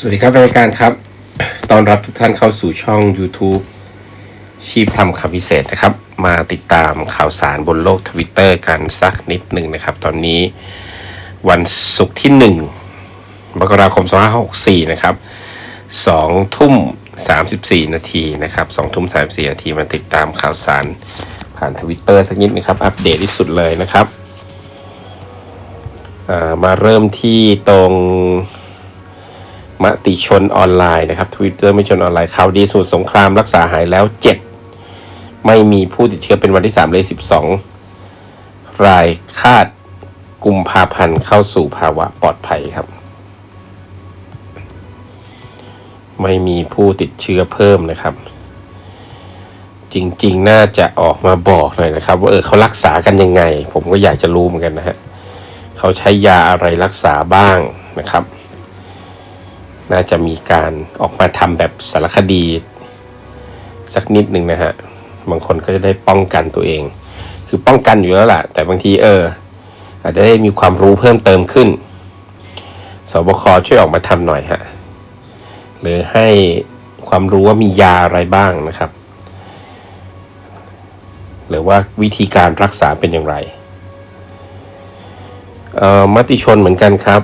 สวัสดีครับรายการครับ ตอนรับทุกท่านเข้าสู่ช่อง YouTube ชีพทำคำพิเศษนะครับ มาติดตามข่าวสารบนโลกทวิตเตอร์กันสักนิดหนึ่งนะครับ ตอนนี้วันศุกร์ที่ 1 มกราคม 2564 นะครับ 2 ทุ่ม 34 นาทีนะครับ 2 ทุ่ม 34 นาทีมาติดตามข่าวสารผ่านทวิตเตอร์สักนิดนะครับ อัปเดตที่สุดเลยนะครับามาเริ่มที่ตรง มติชนออนไลน์นะครับทวิตเตอร์ไม่ชนออนไลน์ข่าวดีสมุทรสงครามรักษาหายแล้ว 7 ไม่มีผู้ติดเชื้อเป็นวันที่3เลย12 รายคาดกุมภาพันธ์เข้าสู่ภาวะปลอดภัยครับ ไม่มีผู้ติดเชื้อเพิ่มนะครับ จริงๆ น่าจะออกมาบอกหน่อยนะครับ ว่าเออเขารักษากันยังไง ผมก็อยากจะรู้เหมือนกันนะฮะเขาใช้ยาอะไรรักษาบ้างนะครับ น่าจะมีการออกมาทำแบบสารคดี สักนิดหนึ่งนะฮะ บางคนก็จะได้ป้องกันตัวเอง คือป้องกันอยู่แล้วแหละแต่บางทีเออ อาจจะได้มีความรู้เพิ่มเติมขึ้น สบคช่วยออกมาทำหน่อยฮะ หรือให้ความรู้ว่ามียาอะไรบ้างนะครับ หรือว่าวิธีการรักษาเป็นอย่างไรออมติชนเหมือนกันครับ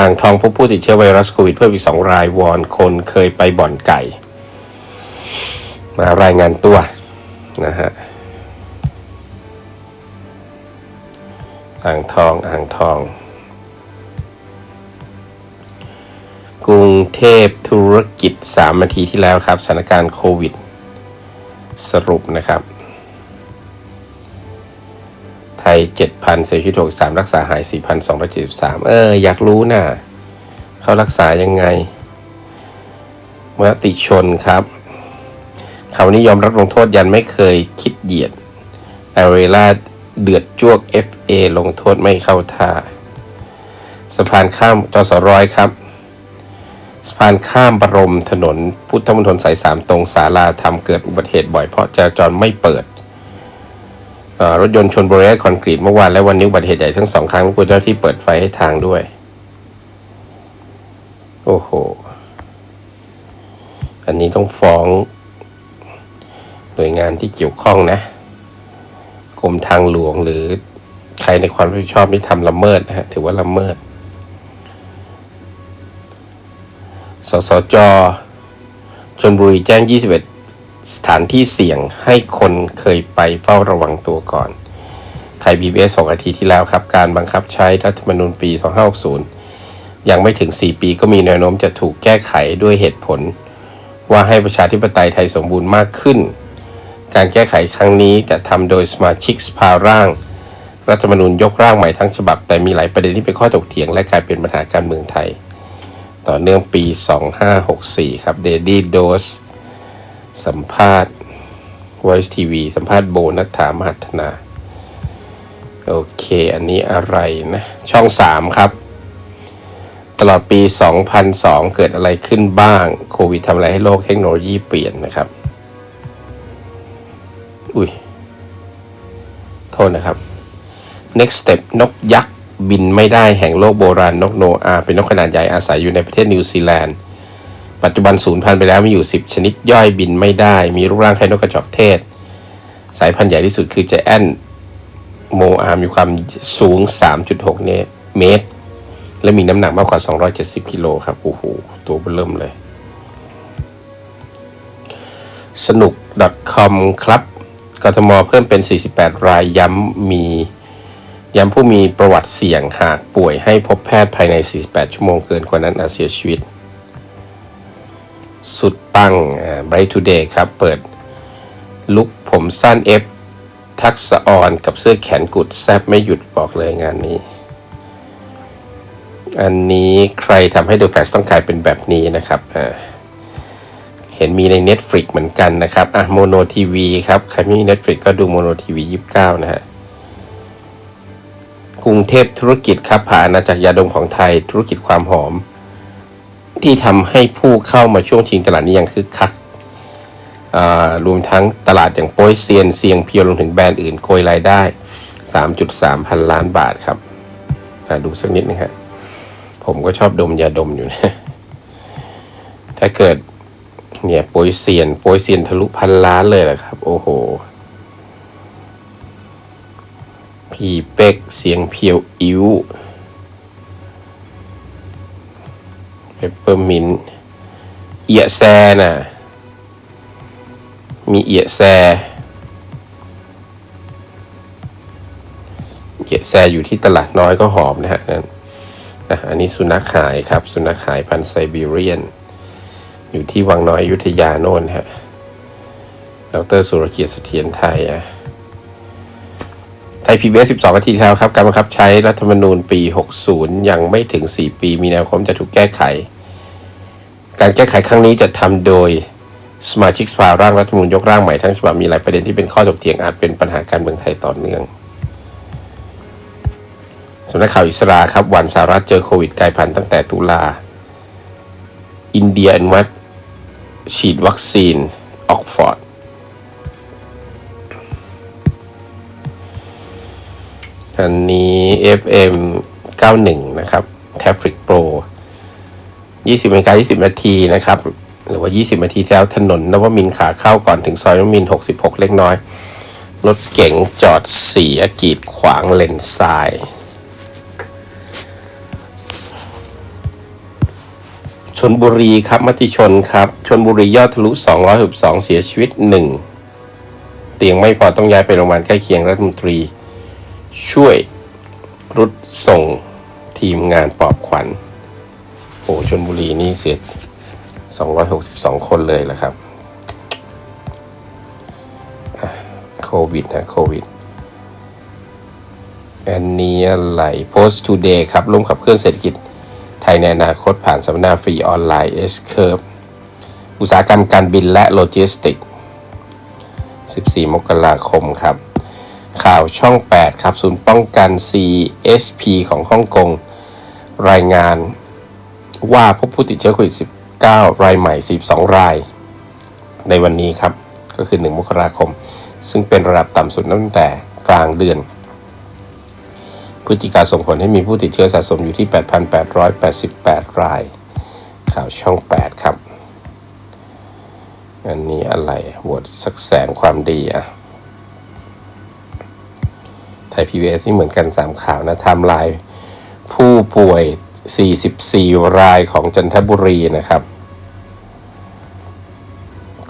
อ่างทองพบผู้ติดเชื้อไวรัสโควิดเพิ่มอีกสองรายวอนคนเคยไปบ่อนไก่ มารายงานตัวนะฮะอ่างทองอ่างทอง กรุงเทพธุรกิจ 3 นาทีที่แล้วครับสถานการณ์โควิด สรุปนะครับ ไทย 7,000เสียชีวิต63รักษาหาย 4,273 เออ อยากรู้นะ่ะเขารักษายังไงมติชนครับเขานิยอมรับลงโทษยันไม่เคยคิดเหยียดแอเรล่าเดือดจวก FA ลงโทษไม่เข้าท่า สะพานข้ามจสร้อยครับ สะพานข้ามบรมถนน พุทธมณฑลสายสามตรงศาลาทำเกิดอุบัติเหตุบ่อยเพราะจราจรไม่เปิด รถยนต์ชนบริเวณคอนกรีตเมื่อวานและวันนี้อุบัติเหตุใหญ่ทั้งสองครั้งควรเจ้าที่เปิดไฟให้ทางด้วย โอ้โห อันนี้ต้องฟ้องหน่วยงานที่เกี่ยวข้องนะกรมทางหลวงหรือใครในความรับผิดชอบที่ทำละเมิดนะฮะถือว่าละเมิด สสจชนบุรีแจ้ง 21 สถานที่เสี่ยงให้คนเคยไปเฝ้าระวังตัวก่อน ไทย PBS สองอาทิตย์ที่แล้วครับ การบังคับใช้รัฐธรรมนูญปี 2560 ยังไม่ถึง 4 ปีก็มีแนวโน้มจะถูกแก้ไขด้วยเหตุผล ว่าให้ประชาธิปไตยไทยสมบูรณ์มากขึ้น การแก้ไขครั้งนี้จะทำโดยสมาชิกสภาร่าง รัฐธรรมนูญยกร่างใหม่ทั้งฉบับ แต่มีหลายประเด็นที่เป็นข้อถกเถียงและกลายเป็นปัญหาการเมืองไทย ต่อเนื่องปี 2564 ครับเดดี้โด สัมภาษณ์ Voice TV สัมภาษณ์โบนัฐถามหัฒนา โอเค อันนี้อะไรนะ ช่อง 3 ครับ ตลอดปี 2002 เกิดอะไรขึ้นบ้าง โควิดทำอะไรให้โลกเทคโนโลยีเปลี่ยนนะครับ อุ้ย โทษนะครับ next step นกยักษ์บินไม่ได้แห่งโลกโบราณนกโนอา เป็นนกขนาดใหญ่อาศัยอยู่ในประเทศนิวซีแลนด์ ปัจจุบันสูญพันธุ์ไปแล้วมีอยู่ 10 ชนิดย่อยบินไม่ได้ มีรูปร่างคล้ายนกกระจอกเทศ สายพันธุ์ใหญ่ที่สุดคือเจแอนโมอามีความสูง 3.6 เมตร และมีน้ำหนักมากกว่า 270 กิโลครับ โอ้โห ตัวเบิ่มเลย สนุก .com ครับกทมเพิ่มเป็น 48 รายย้ำมีย้ำผู้มีประวัติเสี่ยงหากป่วยให้พบแพทย์ภายใน 48 ชั่วโมงเกินกว่านั้นอาจเสียชีวิต สุดปังไบรท์ทูเดย์ครับ เปิดลุกผมสั้นเอฟทักษะออนกับเสื้อแขนกุดแซบไม่หยุดบอกเลยงานนี้ อันนี้ใครทำให้ดูแฟชต้องกลายเป็นแบบนี้นะครับเห็นมีใน Netflix เหมือนกันนะครับอะโมโนทีวีครับ ใครไม่มี Netflix ก็ดูโมโนทีวี29นะฮะกรุงเทพธุรกิจครับผ่านอาณากยาดมของไทยธุรกิจความหอม ที่ทำให้ผู้เข้ามาช่วงชิงตลาดนี้ยังคึกคักรวมทั้งตลาดอย่างโป้ยเซียนเซียงเพียวรวมถึงแบรนด์อื่นโกยรายได้ 3.3 พันล้านบาทครับดูสักนิดนะฮะผมก็ชอบดมยาดมอยู่นะ ถ้าเกิดเนี่ยโปรยเซียนโปรยเซียนทะลุพันล้านเลยแหละครับ โอ้โหพี่เป็กเสียงเพียวอิ้ว เปปเปอร์มินเอียแซน่ะ มีเอียแซ เอียแซอยู่ที่ตลาดน้อยก็หอมนะฮะนั่นนะอันนี้สุนัขหายครับ สุนัขหายพันธุ์ไซบีเรียน อยู่ที่วังน้อยยุทธยาโน่นฮะดรสุรเกียรติเสถียรไทยอะ ไทยพีบีเอส12นาทีที่แล้วครับ การบังคับใช้รัฐธรรมนูญปี 60 ยังไม่ถึง 4 ปี มีแนวโน้มจะถูกแก้ไข การแก้ไขครั้งนี้จะทำโดยสมาชิกสภาร่างรัฐธรรมนูญยกร่างใหม่ทั้งฉบับมีหลายประเด็นที่เป็นข้อถกเถียงอาจเป็นปัญหาการเมืองไทยต่อเนื่องสำนักข่าวอิสราครับ วันสหรัฐเจอโควิดกลายพันธุ์ตั้งแต่ตุลา อินเดียอนุมัติฉีดวัคซีนออกฟอร์ด อันนี้ FM 91 นะครับ t a f r i c Pro 20นาฬิกา20 นาทีนะครับ หรือว่า 20 นาทีแล้วถนนนวมินขาเข้าก่อนถึงซอยนวมิน 66 เล็กน้อย รถเก๋งจอดเสียกีดขวางเลนซ้ายชนบุรีครับมติชนครับชนบุรียอดทะลุ 262 เสียชีวิต 1 เตียงไม่พอต้องย้ายไปโรงพยาบาลใกล้เคียงรัฐมนตรี ช่วยรุดส่งทีมงานปอบขวัญโอ้ชนบุรีนี่เสีย 262 คนเลยแหละครับโควิดนะโควิดอันนี้อะไร Post Today ครับร่วมขับเคลื่อนเศรษฐกิจไทยในอนาคตผ่านสัมมนาฟรีออนไลน์ S Curve อุตสาหกรรมการบินและโลจิสติก 14 มกราคมครับ ข่าวช่อง 8 ครับ ศูนย์ป้องกัน CHP ของฮ่องกง รายงานว่าพบผู้ติดเชื้อโควิด -19 รายใหม่42ราย ในวันนี้ครับ ก็คือ 1 มกราคม ซึ่งเป็นระดับต่ำสุดตั้งแต่กลางเดือนพฤศจิกาส่งผลให้มีผู้ติดเชื้อสะสมอยู่ที่ 8,888 ราย ข่าวช่อง 8 ครับ อันนี้อะไรโหวตสักแสนความดีอะ ไทยพีวีเอสนี่เหมือนกัน 3 ข่าวนะไทม์ไลน์ผู้ป่วย 44 รายของจันทบุรีนะครับ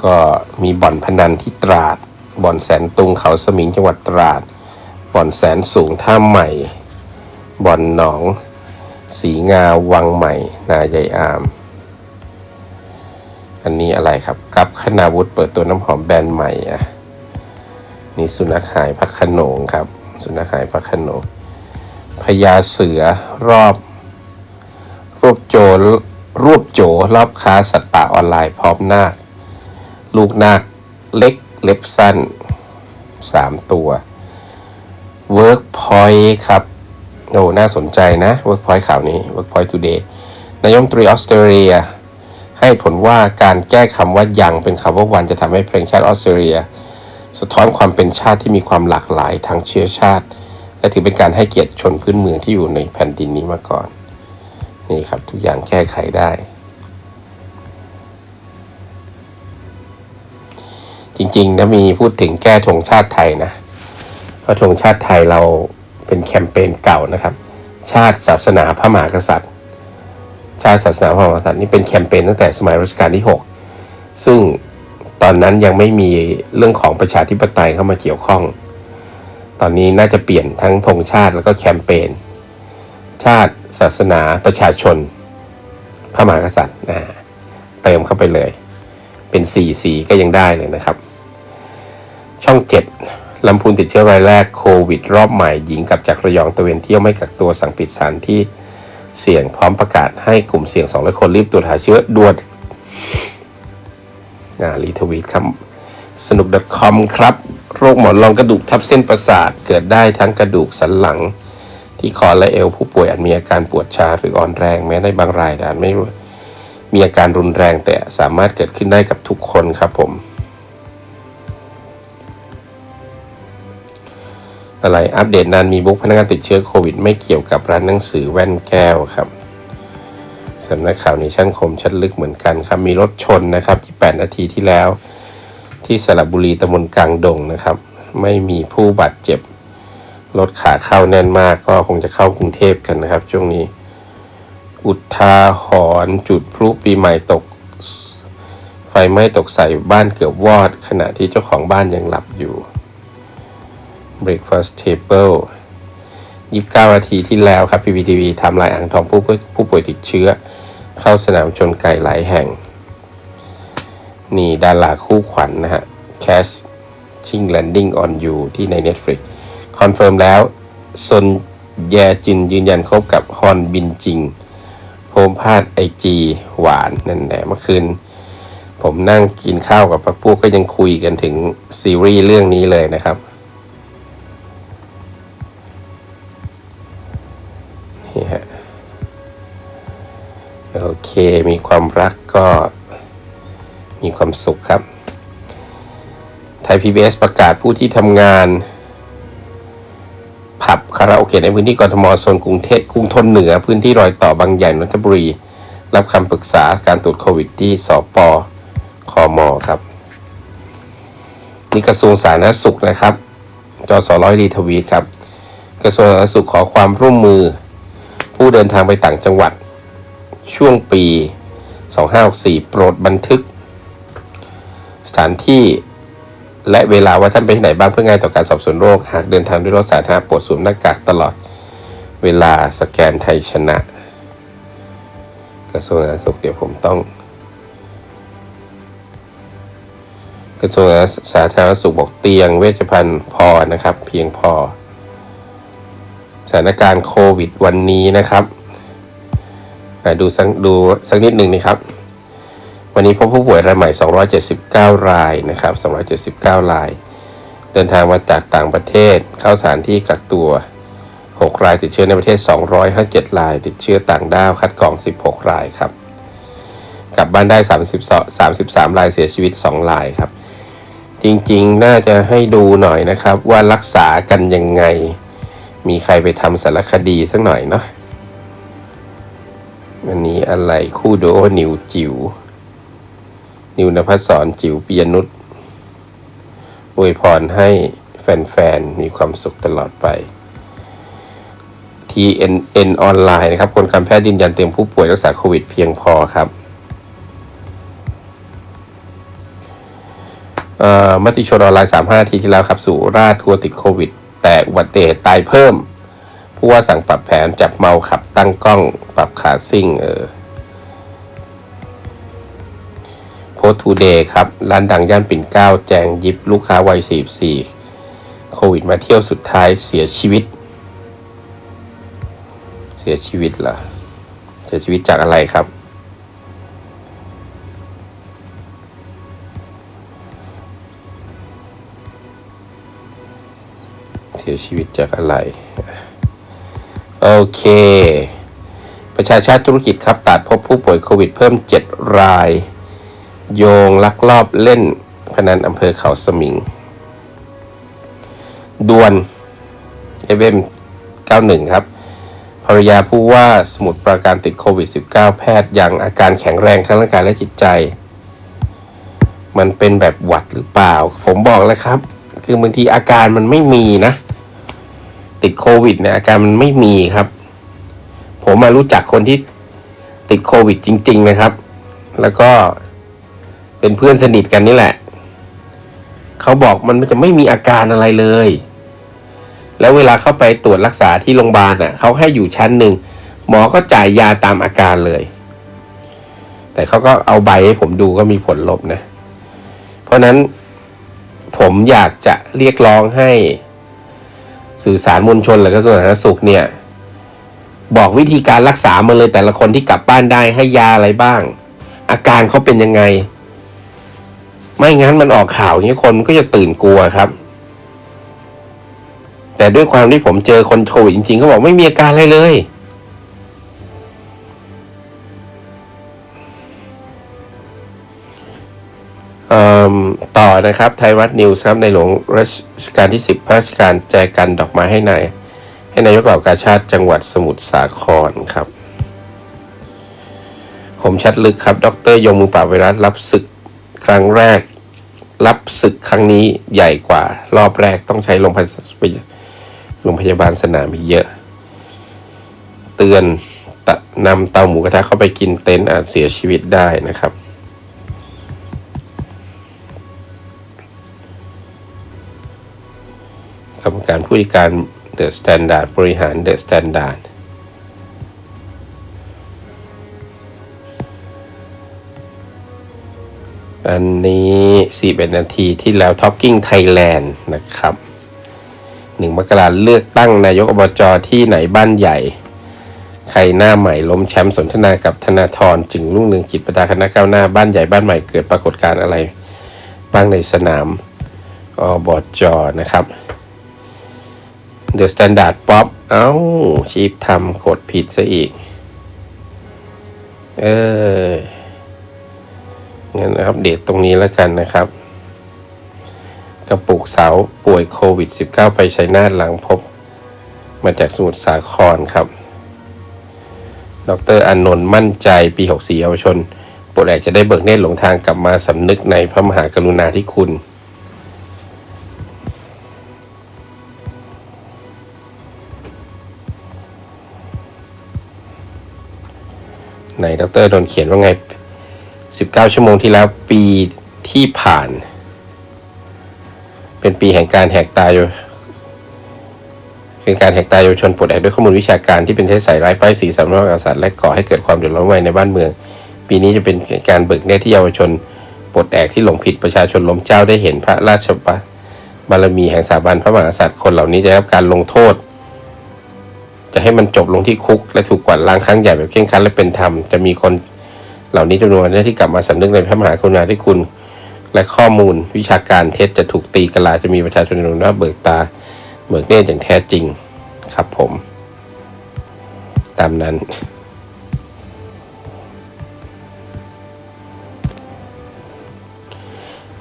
ก็มีบ่อนพนันที่ตราด บ่อนแสนตุงเขาสมิงจังหวัดตราด บ่อนแสนสูงท่าใหม่ บ่อนหนองสีงาวังใหม่ นาใหญ่อาม อันนี้อะไรครับกับคณาวุฒิเปิดตัวน้ำหอมแบรนด์ใหม่อะนี่สุนัขหายพระโขนงครับ สุนัขหายพระขนงพญาเสือรอบ รวบโจรรวบโจรอบค้าสัตว์ป่าออนไลน์พร้อมนาคลูกนาคเล็กเล็บสั้น 3 ตัว Workpoint ครับโอ้น่าสนใจนะ Workpoint ข่าวนี้ Workpoint Today นายมตรีออสเตรเลีย ให้ผลว่าการแก้คำว่ายังเป็นคำว่าวันจะทำให้เพลงชาติออสเตรเลีย สะท้อนความเป็นชาติที่มีความหลากหลายทางเชื้อชาติ และถือเป็นการให้เกียรติชนพื้นเมืองที่อยู่ในแผ่นดินนี้มาก่อน นี่ครับทุกอย่างแก้ไขได้ จริงๆนะมีพูดถึงแก้ธงชาติไทยนะเพราะธงชาติไทยเราเป็นแคมเปญเก่านะครับ ชาติศาสนาพระมหากษัตริย์ ชาติศาสนาพระมหากษัตริย์นี่เป็นแคมเปญตั้งแต่สมัยรัชกาลที่ 6 ซึ่ง ตอนนั้นยังไม่มีเรื่องของประชาธิปไตยเข้ามาเกี่ยวข้อง ตอนนี้น่าจะเปลี่ยนทั้งธงชาติแล้วก็แคมเปญชาติศาสนาประชาชน พระมหากษัตริย์นะเติมเข้าไปเลย เป็นสีสีก็ยังได้เลยนะครับ ช่อง 7ลำพูนติดเชื้อรายแรกโควิด รอบใหม่หญิงกลับจากระยองตะเวนเที่ยวไม่กักตัวสั่งปิดสถานที่เสี่ยงพร้อมประกาศให้กลุ่มเสี่ยง200คนรีบตรวจหาเชื้อด่วน อ่ารีทวีตครับสนุก .com ครับ โรคหมอนรองกระดูกทับเส้นประสาท เกิดได้ทั้งกระดูกสันหลัง ที่คอและเอวผู้ป่วยอาจมีอาการปวดชาหรืออ่อนแรงแม้ในบางรายแต่อาจไม่รู้มีอาการรุนแรงแต่สามารถเกิดขึ้นได้กับทุกคนครับผม อะไรอัปเดตนานมีบุ๊กพนักงานติดเชื้อโควิด ไม่เกี่ยวกับร้านหนังสือแว่นแก้วครับ สำนักข่าวในชั้นคมชั้นลึกเหมือนกันครับมีรถชนนะครับที่ 8 นาทีที่แล้ว ที่สระบุรีตำบลกลางดงนะครับ ไม่มีผู้บาดเจ็บ รถขาเข้าแน่นมากก็คงจะเข้ากรุงเทพกันนะครับ ช่วงนี้ อุทาหรณ์จุดพลุปีใหม่ตก ไฟไหม้ตกใส่บ้านเกือบวอด ขณะที่เจ้าของบ้านยังหลับอยู่ Breakfast Table 29นาทีที่แล้วครับ PPTV ทำลายอ่างทองผู้ผู้ป่วยติดเชื้อ เข้าสนามชนไก่หลายแห่ง นี่ดาราคู่ขวัญนนะฮะ Cash ชิง Landing on You ที่ใน Netflix คอนเฟิร์มแล้วซนแยจินยืนยันคบกับฮอนบินจิง โพมพาดไอจีหวานนั่นแหละเมื่อคืน ผมนั่งกินข้าวกับพักพวกก็ยังคุยกันถึงซีรีส์เรื่องนี้เลยนะครับ เคมีความรักก็มีความสุขครับไทย PBS ประกาศผู้ที่ทำงาน ผับคาราโอเกะในพื้นที่กรทมโซนกรุงเทพกรุงทนเหนือ พื้นที่รอยต่อบางใหญ่นนทบุรี รับคำปรึกษาการตรวจโควิดที่สปคมครับนี่กระทรวงสาธารณสุขนะครับจสร้อยรีทวีตครับ กระทรวงสาธารณสุขขอความร่วมมือ ผู้เดินทางไปต่างจังหวัด ช่วงปี 2564 โปรดบันทึก สถานที่และเวลาว่าท่านไปที่ไหนบ้างเพื่อง่ายต่อการสอบสวนโรค หากเดินทางด้วยรถสาธารณะโปรดสวมหน้ากากตลอด เวลาสแกนไทยชนะ กระทรวงสาธารณสุขเดี๋ยวผมต้อง กระทรวงสาธารณสุขบอกเตียงเวชภัณฑ์พอนะครับ เพียงพอสถานการณ์โควิดวันนี้นะครับ ดูสักดูสักนิดหนึ่งนะครับ วันนี้พบผู้ป่วยรายใหม่ 279 รายนะครับ 279 ราย เดินทางมาจากต่างประเทศเข้าสถานที่กักตัว 6 รายติดเชื้อในประเทศ 257 ราย ติดเชื้อต่างด้าวคัดกรอง 16 รายครับ กลับบ้านได้ 32 33 รายเสียชีวิต 2 รายครับ จริงๆ น่าจะให้ดูหน่อยนะครับว่ารักษากันยังไง มีใครไปทำสารคดีสักหน่อยเนาะ อันนี้อะไรคู่โดนิวจิว๋วนิวนภัสสรจิ๋วปิยนุษย์อวยพรให้แฟนๆ มีความสุขตลอดไป TNN ออนไลน์นะครับ คนการแพทย์ยืนยันเตรียมผู้ป่วยรักษาโควิดเพียงพอครับมติชนออนไลน์ 35 ทีที่แล้วครับ สุราษฎร์กลัวติดโควิด แต่อุบัติเหตุตายเพิ่ม ผู้ว่าสั่งปรับแผนจับเมาขับตั้งกล้องปรับขาซิ่งเออโพสทูเดย์ครับ ร้านดังย่านปิ่นเกล้าแจงยิบลูกค้าวัย 44 โควิดมาเที่ยวสุดท้ายเสียชีวิต เสียชีวิตเหรอ เสียชีวิตจากอะไรครับ เสียชีวิตจากอะไร โอเค ประชาชาติธุรกิจครับตัดพบผู้ป่วยโควิดเพิ่ม 7 ราย โยงลักลอบเล่นพนันอำเภอเขาสมิงดวน FM 91 ครับภรรยาผู้ว่าสมุทรปราการติดโควิด -19 แพทย์ยังอาการแข็งแรงทั้งร่างกายและจิตใจ มันเป็นแบบหวัดหรือเปล่า ผมบอกแล้วครับ คือบางทีอาการมันไม่มีนะ ติดโควิดเนี่ยอาการมันไม่มีครับ ผมมารู้จักคนที่ติดโควิดจริง ๆ นะครับ แล้วก็เป็นเพื่อนสนิทกันนี่แหละ เขาบอกมันจะไม่มีอาการอะไรเลย แล้วเวลาเข้าไปตรวจรักษาที่โรงพยาบาลอะเขาให้อยู่ชั้นหนึ่งหมอก็จ่ายยาตามอาการเลย แต่เขาก็เอาใบให้ผมดูก็มีผลลบนะ เพราะฉะนั้นผมอยากจะเรียกร้องให้ สื่อสารมวลชนหรือกระทรวงสาธารณสุขเนี่ยบอกวิธีการรักษามาเลยแต่ละคนที่กลับบ้านได้ให้ยาอะไรบ้าง อาการเขาเป็นยังไง ไม่งั้นมันออกข่าวอย่างนี้คนก็จะตื่นกลัวครับ แต่ด้วยความที่ผมเจอคนโควิดจริงๆเขาบอกไม่มีอาการอะไรเลย ต่อนะครับไทยรัฐนิวส์ครับในหลวงรัชกาลที่ 10 พระราชการแจกันดอกไม้ให้นายให้นายกเหล่ากาชาติจังหวัดสมุทรสาครครับผมชัดลึกครับ ดรยงมือปราบไวรัสรับศึกครั้งแรก รับศึกครั้งนี้ใหญ่กว่า รอบแรกต้องใช้โรงพยาบาลโรงพยาบาลสนามอีเยอะ เตือนนำเตาหมูกระทะเข้าไปกินเต็นท์อาจเสียชีวิตได้นะครับ กรรมการผู้จัดการเดอะสแตนดาร์ดบริหารเดอะสแตนดาร์ดอันนี้41นาทีที่แล้ว Talking Thailand นะครับหนึ่งมกราเลือกตั้งนายกอบจที่ไหนบ้านใหญ่ ใครหน้าใหม่ล้มแชมป์สนทนากับธนาธรจึงรุ่งเรืองกิจประดาคณะก้าวหน้าบ้านใหญ่บ้านใหม่เกิดปรากฏการณ์อะไร บ้างในสนามอบจนะครับ The Standard Pop เอ้า ชีพทำกดผิดซะอีก เอองั้นอัปเดตตรงนี้แล้วกันนะครับ กระปุกสาวป่วยโควิด -19 ไปชัยนาทหลังพบ มาจากสมุทรสาครครับ ดรอานนท์มั่นใจปี 64เยาวชนปลดแอกจะได้เบิกเนตรหลงทางกลับมาสำนึกในพระมหากรุณาธิคุณ ไหนดรโดนเขียนว่าไง 19 ชั่วโมงที่แล้วปีที่ผ่าน เป็นปีแห่งการแหกตายเป็นการแหกตาเยาวชนปลดแอกด้วยข้อมูลวิชาการที่เป็นเท็จใส่ร้ายป้ายสีสำนักกษัตริย์และก่อให้เกิดความเดือดร้อนวายในบ้านเมือง ปีนี้จะเป็นการเบิกเนตที่เยาวชนปลดแอกที่หลงผิดประชาชนล้มเจ้าได้เห็นพระราชบารมีแห่งสถาบันพระมหากษัตริย์คนเหล่านี้จะได้รับการลงโทษ จะให้มันจบลงที่คุก และถูกกวาดล้างครั้งใหญ่แบบเคร่งครัดและเป็นธรรม จะมีคนเหล่านี้จำนวนที่กลับมาสำนึกในพระมหากรุณาธิคุณ และข้อมูลวิชาการเท็จจะถูกตีกลาจะมีประชาชนจำนวนมากเบิกตา เบิกเนตรอย่างแท้จริงครับผม ตามนั้น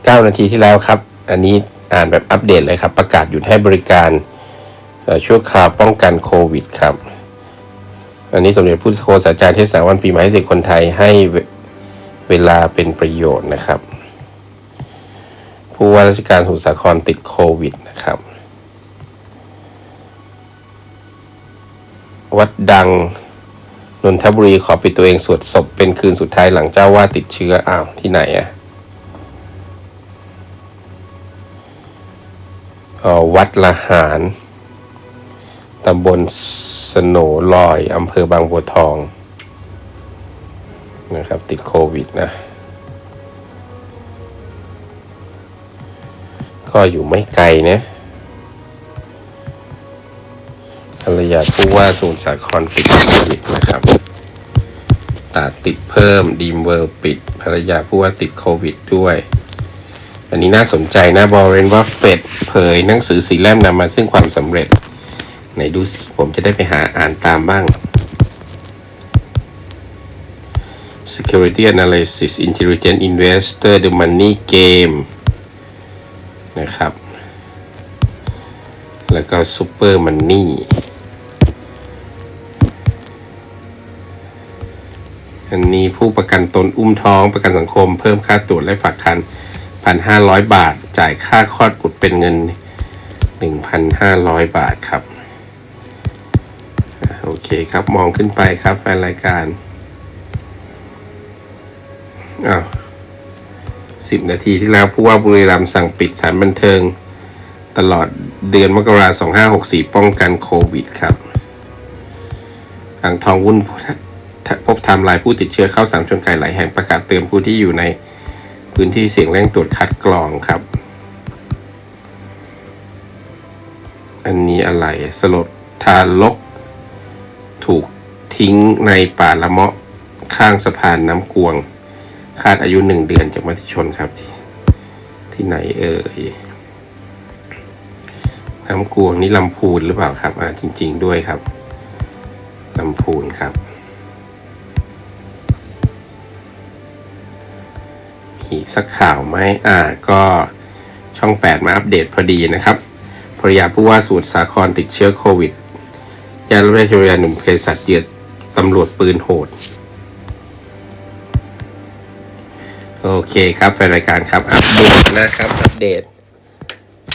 9นาทีที่แล้วครับ อันนี้อ่านแบบอัปเดตเลยครับ ประกาศหยุดให้บริการ ชั่วคราวป้องกันโควิดครับ อันนี้สมเด็จพระโฆษาจารย์เทศนาวันปีใหม่ให้สิคนไทยให้เวเวลาเป็นประโยชน์นะครับ ผู้ว่าราชการสมุทรสาครติดโควิดนะครับ วัดดังนนทบุรีขอปิดตัวเองสวดศพเป็นคืนสุดท้ายหลังเจ้าว่าติดเชื้ออ้าวที่ไหนอะออวัดละหาร ตำบลสโนลอยอำเภอบางบัวทองนะครับ ติดโควิดนะ ก็อยู่ไม่ไกลนะภรรยาผู้ว่าสมุทรสาครติดโควิดนะครับตาติดเพิ่มดีมเวิร์ปิดภรรยาผู้ว่าติดโควิดด้วย อันนี้น่าสนใจนะบอเรนว่าเฟดเผยหนังสือสีเล่มนำมาซึ่งความสำเร็จ ไหนดูสิ ผมจะได้ไปหาอ่านตามบ้าง Security Analysis Intelligent Investor The Money Game นะครับ แล้วก็ Super Money อันนี้ผู้ประกันตนอุ้มท้องประกันสังคม เพิ่มค่าตรวจและฝากคัน 1,500 บาท จ่ายค่าคลอดบุตรเป็นเงิน 1,500 บาทครับ เคครับ มองขึ้นไปครับแฟนรายการอ้าวสิบนาทีที่แล้วผู้ว่าบุรีรัมย์สั่งปิดสถานบันเทิง ตลอดเดือนมกราคม2564ป้องกันโควิดครับอ่างทองวุ่นพบไทม์ไลน์ผู้ติดเชื้อเข้าสามชนไก่หลายแห่งประกาศเตือนผู้ที่อยู่ในพื้นที่เสี่ยงเร่งตรวจคัดกรองครับ อันนี้อะไรสลดทารก ถูกทิ้งในป่าละเมาะข้างสะพานน้ำกวง คาดอายุหนึ่งเดือนจากมติชนครับที่ที่ไหนเอ่ยน้ำกวงนี่ลำพูนหรือเปล่าครับ อ่าจริง ๆ ด้วยครับลำพูนครับมีอีกสักข่าวไหมอ่าก็ช่อง 8 มาอัปเดตพอดีนะครับภรยาผู้ว่าสมุทรสาครติดเชื้อโควิด ยาลดเชื้อหนุ่มเภสัชเหยือดตำรวจปืนโหด โอเคครับแฟนรายการครับ อัปเดตนะครับ อัปเดต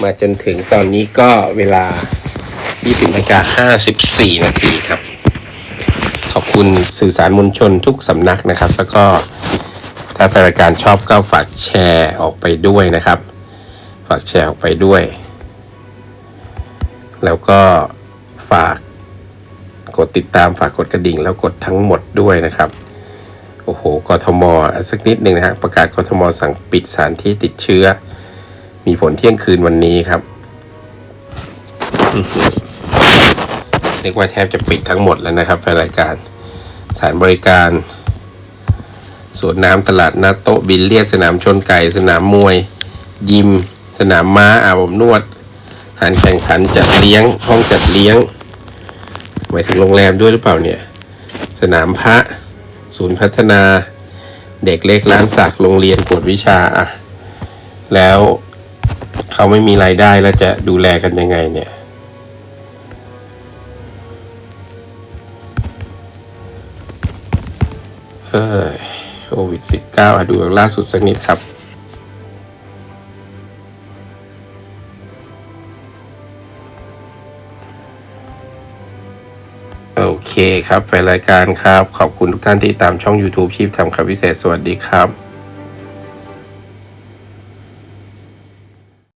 มาจนถึงตอนนี้ก็เวลา 20นาฬิกา54 นาทีครับ ขอบคุณสื่อสารมวลชนทุกสำนักนะครับ แล้วก็ถ้าแฟนรายการชอบก็ฝากแชร์ออกไปด้วยนะครับ ฝากแชร์ออกไปด้วย แล้วก็ฝาก กดติดตามฝากกดกระดิ่ง แล้วกดทั้งหมดด้วยนะครับ โอ้โหกทมอสักนิดหนึ่งนะฮะประกาศกทมสั่งปิดสถานที่ติดเชื้อ มีผลเที่ยงคืนวันนี้ครับเรียกว่าแทบจะปิดทั้งหมดแล้วนะครับรายการสถานบริการสวนน้ำตลาดนัดโต๊ะบิลเลียดสนามชนไก่ สนามมวย ยิม สนามม้าอาบอบนวดสถานแข่งขันจัดเลี้ยง ห้องจัดเลี้ยง มายถึงโรงแรมด้วยหรือเปล่าเนี่ย สนามพระ ศูนย์พัฒนา เด็กเล็กร้านสักโรงเรียนกวดวิชาอะแล้วเขาไม่มีรายได้แล้วจะดูแลกันยังไงเนี่ยเฮ้โควิด -19 อะดูล่าสุดสักนิดครับ โอเคครับแฟนรายการครับ ขอบคุณทุกท่านที่ตามช่อง YouTube ชีพทำคำพิเศษ สวัสดีครับ